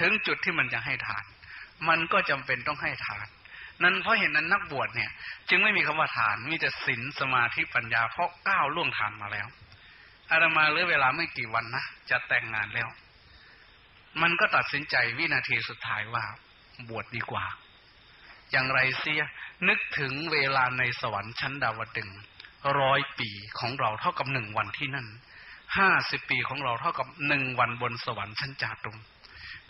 ถึงจุดที่มันจะให้ทาน มันก็จำเป็นต้องให้ทาน นั้นเพราะเห็นนั้นนักบวชเนี่ย จึงไม่มีคำว่าทานมีแต่ศีลสมาธิปัญญาเพราะก้าวล่วงทานมาแล้วอาตมาเหลือเวลาไม่กี่วันนะจะแต่งงานแล้ว มันก็ตัดสินใจวินาทีสุดท้ายว่า บวชดดีกว่า อย่างไรเสียนึกถึงเวลาในสวรรค์ชั้นดาวดึงร้อยปีของเราเท่ากับหนึ่งวันที่นั่นห้าสิบปีของเราเท่ากับหนึ่งวันบนสวรรค์ชั้นจาตุม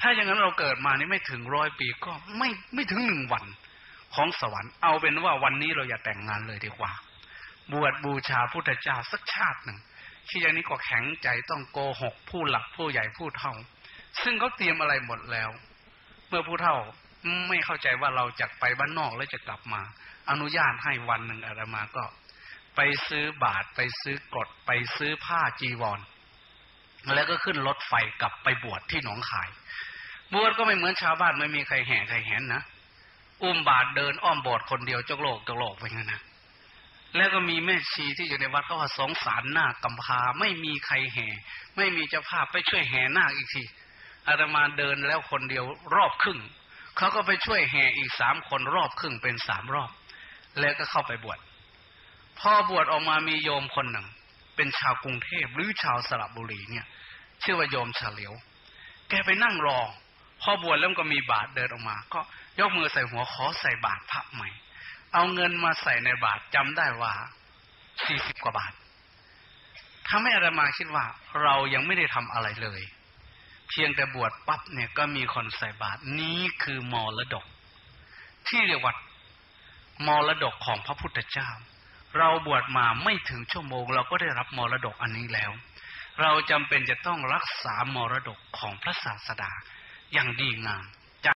ถ้าอย่างนั้นเราเกิดมานี่ไม่ถึงร้อยปีก็ไม่ไม่ถึงหนึ่งวันของสวรรค์เอาเป็นว่าวันนี้เราอย่าแต่งงานเลยดีกว่า บวชบูชาพุทธเจ้าสักชาติหนึ่งที่อย่างนี้ก็แข็งใจต้องโกหกผู้หลักผู้ใหญ่ผู้เท่า ซึ่งเขาเตรียมอะไรหมดแล้ว เมื่อผู้เท่าไม่เข้าใจว่าเราจะไปบ้านนอกแล้วจะกลับมา อนุญาตให้วันหนึ่งอาตมาก็ ไปซื้อบาทไปซื้อกดไปซื้อผ้าจีวร แล้วก็ขึ้นรถไฟกลับไปบวชที่หนองคาย บวชก็ไม่เหมือนชาวบ้านไม่มีใครแห่ใครแหนนะอุ้มบาทเดินอ้อมโบสถ์คนเดียวจกโลกจกโลกไปงั้นนะแล้วก็มีแม่ชีที่อยู่ในวัดเขาว่าสงสารหน้ากำพาไม่มีใครแห่ ไม่มีเจ้าภาพไปช่วยแห่หน้าอีกทีอาตมาเดินแล้วคนเดียวรอบครึ่งเขาก็ไปช่วยแห่อีกสามคนรอบครึ่งเป็นสามรอบ แล้วก็เข้าไปบวชพอบวชออกมามีโยมคนหนึ่ง เป็นชาวกรุงเทพหรือชาวสระบุรีเนี่ย ชื่อว่าโยมเฉลียว แกไปนั่งรอพอบวชแล้วก็มีบาทเดินออกมา ก็ยกมือใส่หัวขอใส่บาทพระใหม่ เอาเงินมาใส่ในบาทจำได้ว่าสี่สิบกว่าบาททำให้อาตมาคิดว่าเรายังไม่ได้ทำอะไรเลย เพียงแต่บวชปั๊บเนี่ยก็มีคนใส่บาตรนี้คือมรดก ที่เรียกว่ามรดกของพระพุทธเจ้า เราบวชมาไม่ถึงชั่วโมง เราก็ได้รับมรดกอันนี้แล้ว เราจำเป็นจะต้องรักษามรดกของพระศาสดาอย่างดีงาม